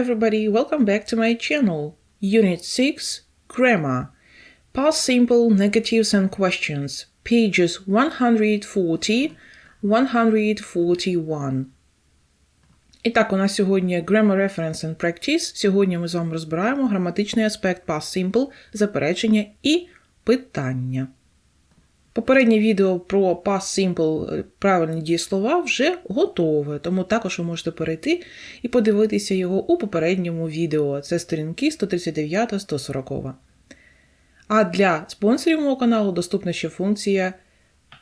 everybody, welcome back to my channel. Unit 6 Grammar Past Simple Negatives and Questions Pages 140 141 І так, у нас сьогодні Grammar Reference and Practice. Сьогодні ми з вами розбираємо граматичний аспект Past Simple, заперечення і питання. Попереднє відео про Past Simple е, правильні дієслова вже готове, тому також ви можете перейти і подивитися його у попередньому відео. Це сторінки 139-140. А для спонсорів мого каналу доступна ще функція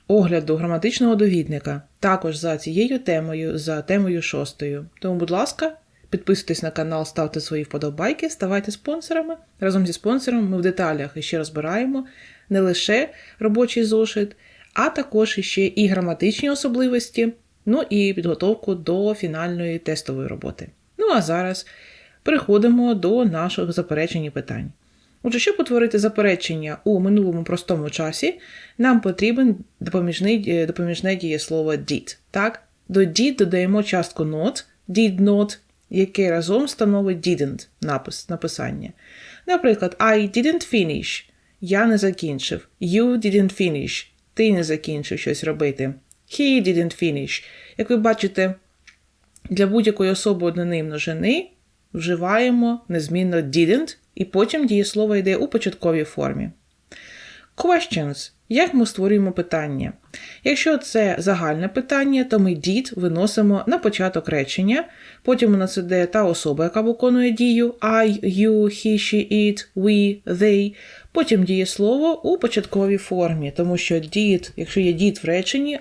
огляду граматичного довідника, також за цією темою, за темою шостою. Тому, будь ласка, підписуйтесь на канал, ставте свої вподобайки, ставайте спонсорами. Разом зі спонсором ми в деталях іще розбираємо не лише робочий зошит, а також іще і граматичні особливості, ну і підготовку до фінальної тестової роботи. Ну а зараз переходимо до наших заперечень і питань. Отже, щоб утворити заперечення у минулому простому часі, нам потрібен допоміжне, допоміжне дієслово did. Так? До did додаємо частку not, did not, яке разом становить didn't напис, написання. Наприклад, I didn't finish. Я не закінчив. You didn't finish. Ти не закінчив щось робити. He didn't finish. Як ви бачите, для будь-якої особи однини множини вживаємо незмінно didn't, і потім дієслово йде у початковій формі. Questions. Як ми створюємо питання? Якщо це загальне питання, то ми did виносимо на початок речення, потім у нас іде та особа, яка виконує дію I, you, he, she, it, we, they, потім дієслово у початковій формі, тому що did, якщо є did в реченні,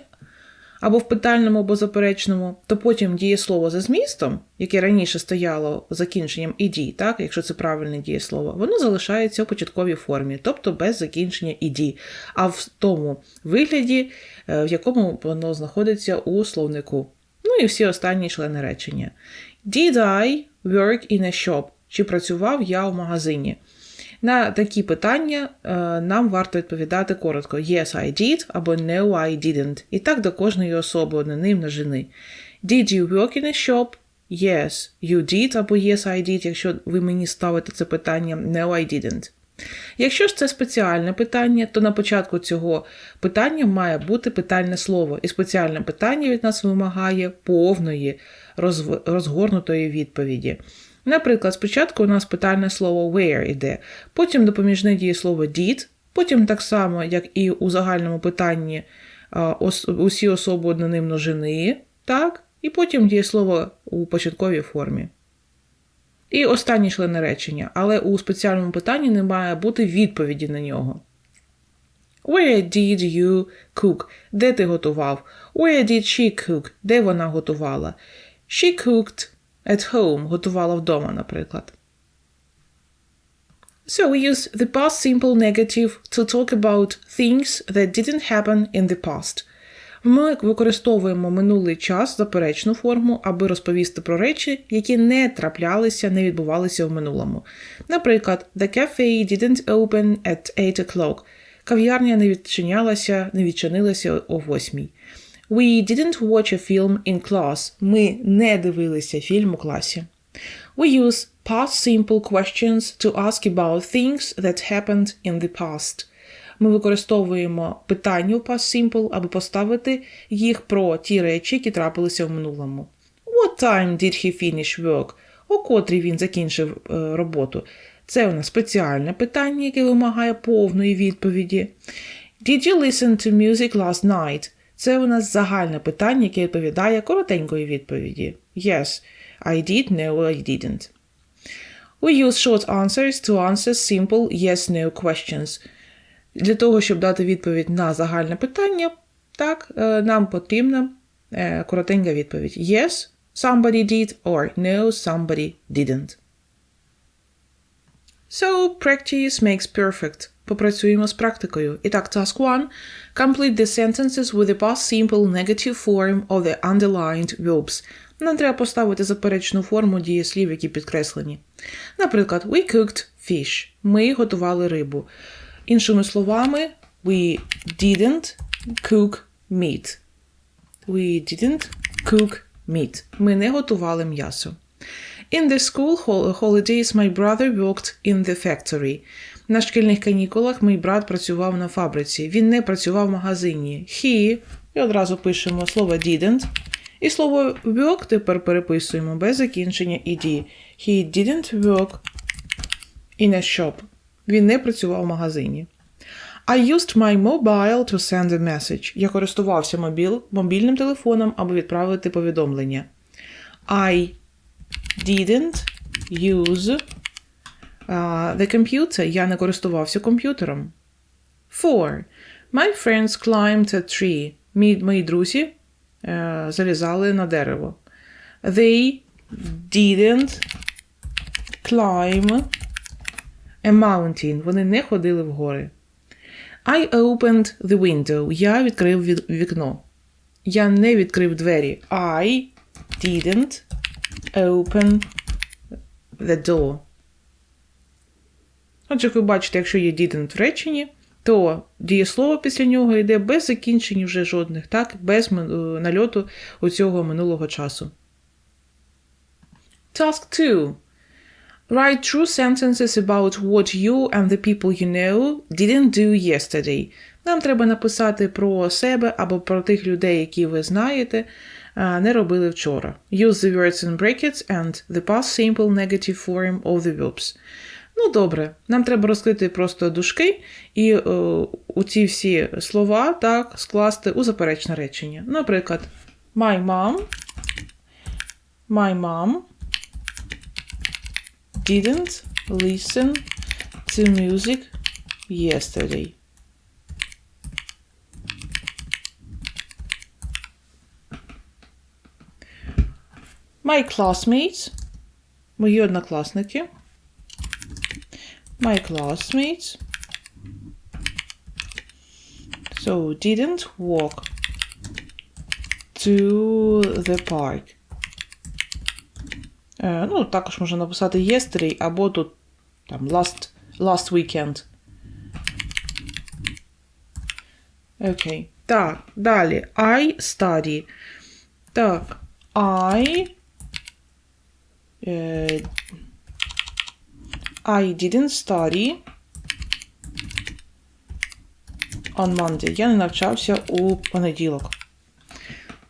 або в питальному, або заперечному, то потім дієслово за змістом, яке раніше стояло закінченням «іді», так, якщо це правильне дієслово, воно залишається у початковій формі, тобто без закінчення «іді», а в тому вигляді, е, в якому воно знаходиться у словнику. Ну і всі останні члени речення. Did I work in a shop? Чи працював я в магазині? На такі питання е, нам варто відповідати коротко: Yes, I did або No, I didn't. І так до кожної особи однини множини. Did you work in a shop? Yes, you did або Yes, I did, якщо ви мені ставите це питання No, I didn't. Якщо ж це спеціальне питання, то на початку цього питання має бути питальне слово, і спеціальне питання від нас вимагає повної розгорнутої відповіді. Наприклад, спочатку у нас питальне слово where іде, потім допоміжне дієслово did, потім так само, як і у загальному питанні усі особи однини множини, так, і потім дієслово у початковій формі. І останні члени речення, але у спеціальному питанні не має бути відповіді на нього. Where did you cook? Де ти готував? Where did she cook? Де вона готувала? She cooked at home, готувала вдома, наприклад. So we use the past simple negative to talk about things that didn't happen in the past. Ми використовуємо минулий час заперечну форму, аби розповісти про речі, які не траплялися, не відбувалися в минулому. Наприклад, The cafe didn't open at 8 o'clock. Кав'ярня не відчинялася, не відчинилася о 8. We didn't watch a film in class. Ми не дивилися фільм у класі. We use past simple questions to ask about things that happened in the past. Ми використовуємо питання у past simple, аби поставити їх про ті речі, які трапилися в минулому. What time did he finish work? О котрій він закінчив е, роботу. Це у нас спеціальне питання, яке вимагає повної відповіді. Did you listen to music last night? Це у нас загальне питання, яке відповідає коротенької відповіді. Yes, I did, no, I didn't. We use short answers to answer simple yes-no questions. Для того, щоб дати відповідь на загальне питання, так, нам потрібна коротенька відповідь. Yes, somebody did, or no, somebody didn't. So, practice makes perfect. Попрацюємо з практикою. І так, task 1. Complete the sentences with the past simple negative form of the underlined verbs. Нам треба поставити заперечну форму дієслів, які підкреслені. Наприклад, we cooked fish. Ми готували рибу. Іншими словами, we didn't cook meat. We didn't cook meat. Ми не готували м'ясо. In the school holidays my brother worked in the factory. На шкільних канікулах мій брат працював на фабриці. Він не працював в магазині. He, і одразу пишемо слово didn't. І слово work тепер переписуємо без закінчення ed. He didn't work in a shop. Він не працював в магазині. I used my mobile to send a message. Я користувався мобіл, мобільним телефоном, аби відправити повідомлення. I didn't use uh, the computer. Я не користувався комп'ютером. Four. My friends climbed a tree. Мі, мої друзі е, залізали на дерево. They didn't climb a mountain. Вони не ходили в гори. I opened the window. Я відкрив ві- вікно. Я не відкрив двері. I didn't open the door. Отже, ви бачите, якщо є didn't в реченні, то дієслово після нього йде без закінчень вже жодних, так, без е, нальоту у цього минулого часу. Task 2. Write true sentences about what you and the people you know didn't do yesterday. Нам треба написати про себе або про тих людей, які ви знаєте, не робили вчора. Use the words in brackets and the past simple negative form of the verbs. Ну, добре, нам треба розкрити просто дужки і е, у ці всі слова так скласти у заперечне речення. Наприклад, my mom, my mom didn't listen to music yesterday. My classmates, мої однокласники. My classmates. So didn't walk to the park. Е, ну, також можна написати yesterday або тут там last, last weekend. Окей. Так, далі. I study. Так. I. Е, I didn't study on Monday. Я не навчався у понеділок.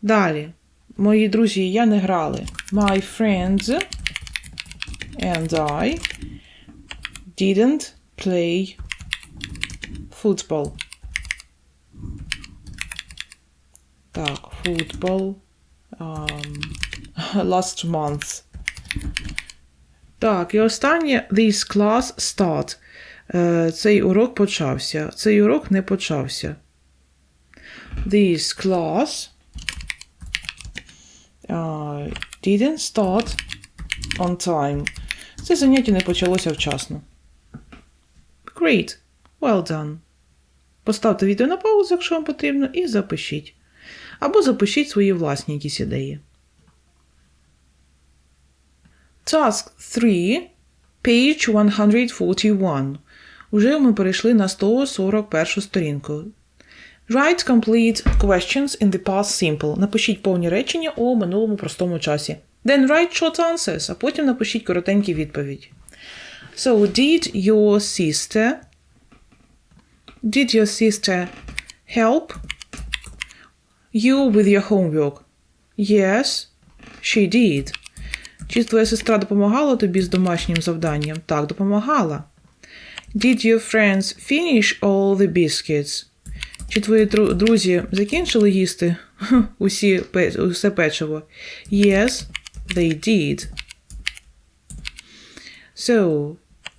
Далі. Мої друзі я не грали. My friends and I didn't play football. Так, football um, last month. Так, і останнє this class start. Е, Цей урок почався. Цей урок не почався. This class uh, didn't start on time. Це заняття не почалося вчасно. Great. Well done. Поставте відео на паузу, якщо вам потрібно, і запишіть. Або запишіть свої власні якісь ідеї. Task 3, page 141. Уже ми перейшли на 141 сторінку. Write complete questions in the past simple. Напишіть повні речення у минулому простому часі. Then write short answers, а потім напишіть коротенькі відповідь. So, did your sister Did your sister help you with your homework? Yes, she did. Чи твоя сестра допомагала тобі з домашнім завданням? Так, допомагала. Did your friends finish all the biscuits? Чи твої друзі закінчили їсти усі, усе печиво? Yes, they did. So,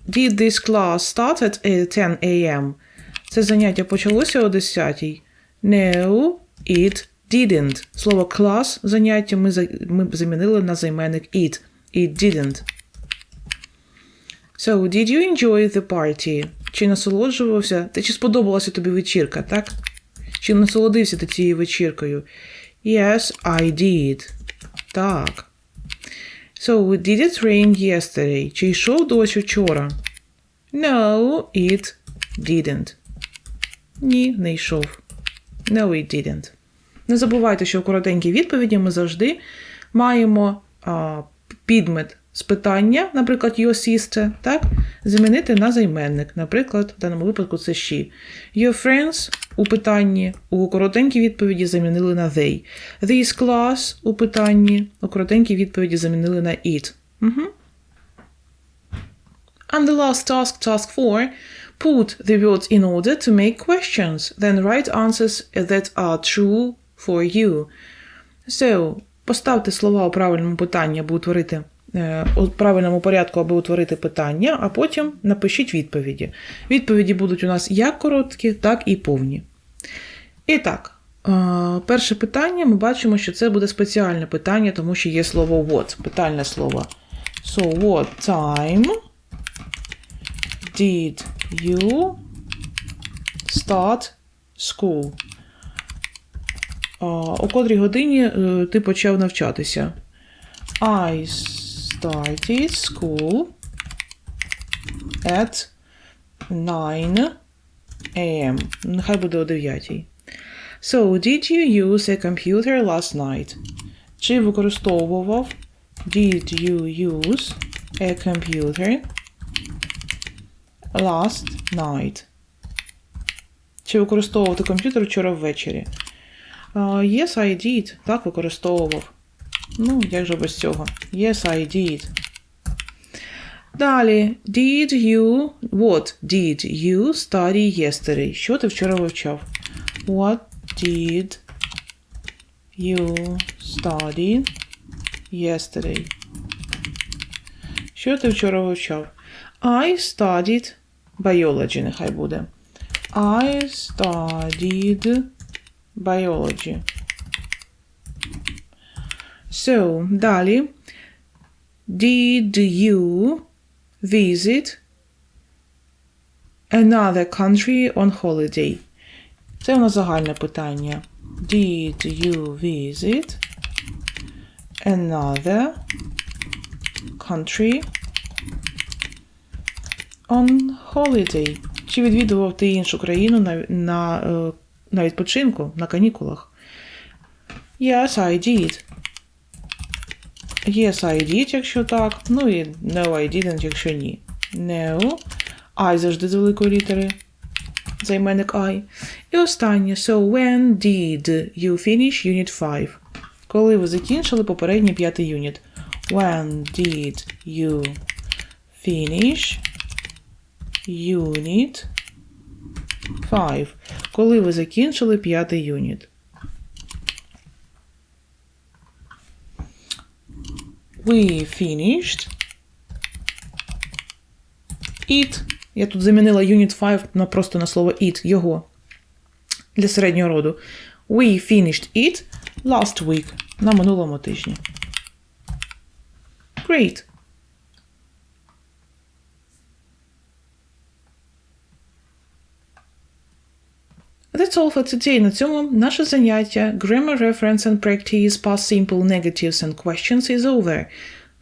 did this class start at uh, 10 a.m.? Це заняття почалося о 10 No, it didn't. Слово клас заняття ми, за- ми замінили на займенник it. It didn't. So, did you enjoy the party? Чи насолоджувався? Та чи сподобалася тобі вечірка, так? Чи насолодився ти цією вечіркою? Yes, I did. Так. So, did it rain yesterday? Чи йшов дощ вчора? No, it didn't. Ні, не йшов. No, it didn't. Не забувайте, що в коротенькій відповіді ми завжди маємо а, підмет з питання, наприклад, your sister, так, замінити на займенник. Наприклад, в даному випадку це she. Your friends у питанні у коротенькій відповіді замінили на they. This class у питанні у коротенькій відповіді замінили на it. Угу. And the last task, task 4, put the words in order to make questions, then write answers that are true for you. So, поставте слова у правильному питанні, аби утворити е, у правильному порядку, аби утворити питання, а потім напишіть відповіді. Відповіді будуть у нас як короткі, так і повні. І так, е, перше питання ми бачимо, що це буде спеціальне питання, тому що є слово what, питальне слово. So, what time did you start school? У котрій годині е, ти почав навчатися? I started school at 9 a.m. Нехай буде о 9. So, did you use a computer last night? Чи використовував Did you use a computer last night? Чи використовував ти комп'ютер вчора ввечері? Uh, yes, I did. Так, використовував. Ну, як же без цього? Yes, I did. Далі. Did you... What did you study yesterday? Що ти вчора вивчав? What did you study yesterday? Що ти вчора вивчав? I studied biology, нехай буде. I studied biology. So, далі. Did you visit another country on holiday? Це у нас загальне питання. Did you visit another country on holiday? Чи відвідував ти іншу країну на, на, е, на відпочинку, на канікулах? Yes, I did. Yes, I did, якщо так. Ну і no, I didn't, якщо ні. No. I завжди з великої літери. Займенник I. І останнє. So, when did you finish unit 5? Коли ви закінчили попередній п'ятий юніт? When did you finish unit 5? Коли ви закінчили п'ятий юніт? We finished it. Я тут замінила Unit 5 на просто на слово it, його. Для середнього роду. We finished it last week. На минулому тижні. Great. That's all for today. На цьому наше заняття Grammar Reference and Practice Past Simple Negatives and Questions is over.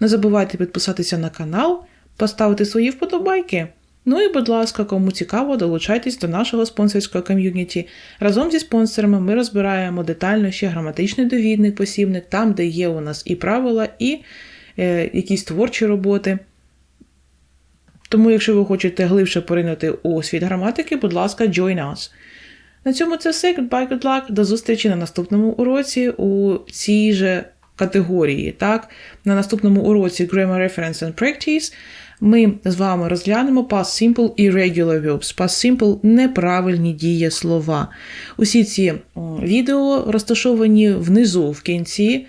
Не забувайте підписатися на канал, поставити свої вподобайки. Ну і, будь ласка, кому цікаво, долучайтесь до нашого спонсорського ком'юніті. Разом зі спонсорами ми розбираємо детально ще граматичний довідник, посібник, там, де є у нас і правила, і е, якісь творчі роботи. Тому, якщо ви хочете глибше поринути у світ граматики, будь ласка, join us. На цьому це все. Goodbye, good luck. До зустрічі на наступному уроці у цій же категорії. Так? На наступному уроці Grammar Reference and Practice ми з вами розглянемо past simple і regular verbs. Past simple – неправильні дієслова. Усі ці відео розташовані внизу, в кінці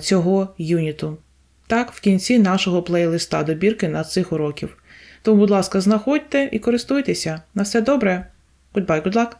цього юніту. Так, в кінці нашого плейлиста добірки на цих уроків. Тому, будь ласка, знаходьте і користуйтеся. На все добре. Goodbye, good luck!